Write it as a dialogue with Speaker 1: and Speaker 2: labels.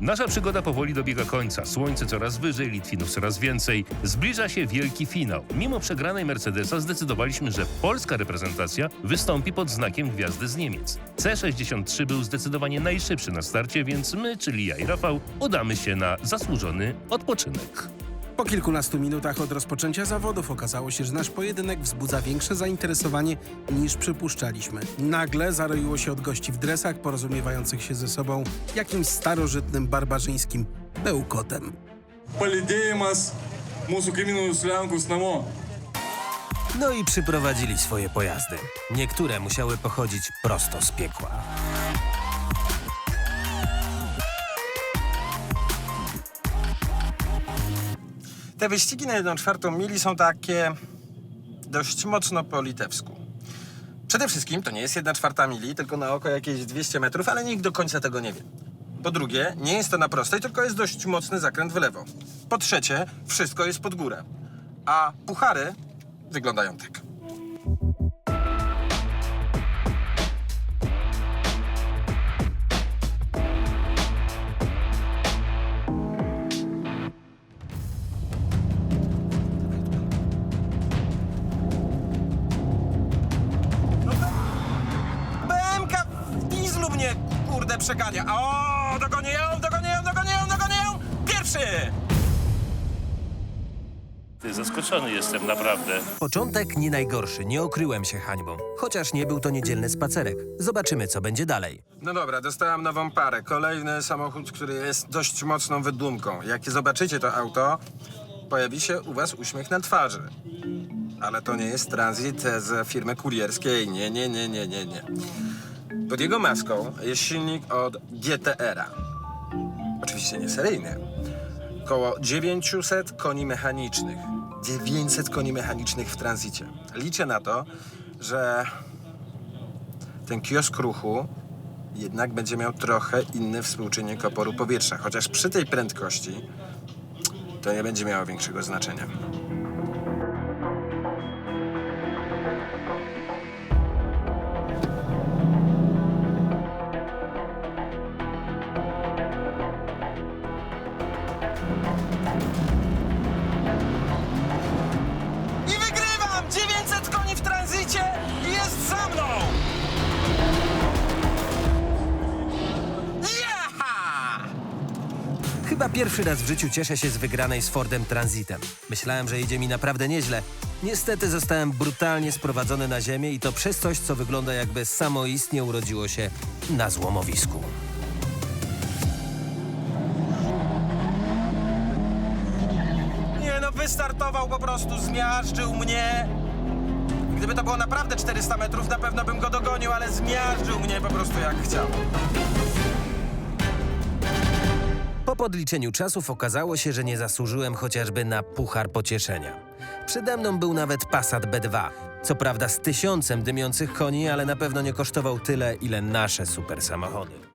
Speaker 1: Nasza przygoda powoli dobiega końca. Słońce coraz wyżej, Litwinów coraz więcej. Zbliża się wielki finał. Mimo przegranej Mercedesa zdecydowaliśmy, że polska reprezentacja wystąpi pod znakiem gwiazdy z Niemiec. C63 był zdecydowanie najszybszy na starcie, więc my, czyli ja i Rafał, udamy się na zasłużony odpoczynek.
Speaker 2: Po kilkunastu minutach od rozpoczęcia zawodów okazało się, że nasz pojedynek wzbudza większe zainteresowanie niż przypuszczaliśmy. Nagle zaroiło się od gości w dresach porozumiewających się ze sobą jakimś starożytnym, barbarzyńskim bełkotem.
Speaker 3: palydėjimas mūsų kaimynus Lenkus namo.
Speaker 4: No i przyprowadzili swoje pojazdy. Niektóre musiały pochodzić prosto z piekła.
Speaker 5: Te wyścigi na jedną czwartą mili są takie dość mocno po litewsku. Przede wszystkim to nie jest jedna czwarta mili, tylko na oko jakieś 200 metrów, ale nikt do końca tego nie wie. Po drugie, nie jest to na prostej, tylko jest dość mocny zakręt w lewo. Po trzecie, wszystko jest pod górę. A puchary wyglądają tak. Kurde, przegania. O, dogonię ją, dogonię ją, dogonię ją, dogonię ją! Pierwszy!
Speaker 1: Ty zaskoczony jestem naprawdę.
Speaker 4: Początek nie najgorszy, nie okryłem się hańbą. Chociaż nie był to niedzielny spacerek. Zobaczymy, co będzie dalej.
Speaker 5: No dobra, dostałam nową parę. Kolejny samochód, który jest dość mocną wydumką. Jak zobaczycie to auto, pojawi się u was uśmiech na twarzy. Ale to nie jest transit z firmy kurierskiej. Nie, nie, nie, nie, nie, nie. Pod jego maską jest silnik od GTR-a. Oczywiście nie seryjny. Koło 900 koni mechanicznych. 900 koni mechanicznych w tranzycie. Liczę na to, że ten kiosk ruchu jednak będzie miał trochę inny współczynnik oporu powietrza, chociaż przy tej prędkości to nie będzie miało większego znaczenia.
Speaker 4: Chyba pierwszy raz w życiu cieszę się z wygranej z Fordem Transitem. Myślałem, że idzie mi naprawdę nieźle. Niestety zostałem brutalnie sprowadzony na ziemię i to przez coś, co wygląda jakby samoistnie urodziło się na złomowisku.
Speaker 5: Nie no, wystartował po prostu, zmiażdżył mnie. Gdyby to było naprawdę 400 metrów, na pewno bym go dogonił, ale zmiażdżył mnie po prostu jak chciał.
Speaker 4: Po podliczeniu czasów okazało się, że nie zasłużyłem chociażby na puchar pocieszenia. Przede mną był nawet Passat B2. Co prawda z tysiącem dymiących koni, ale na pewno nie kosztował tyle, ile nasze super samochody.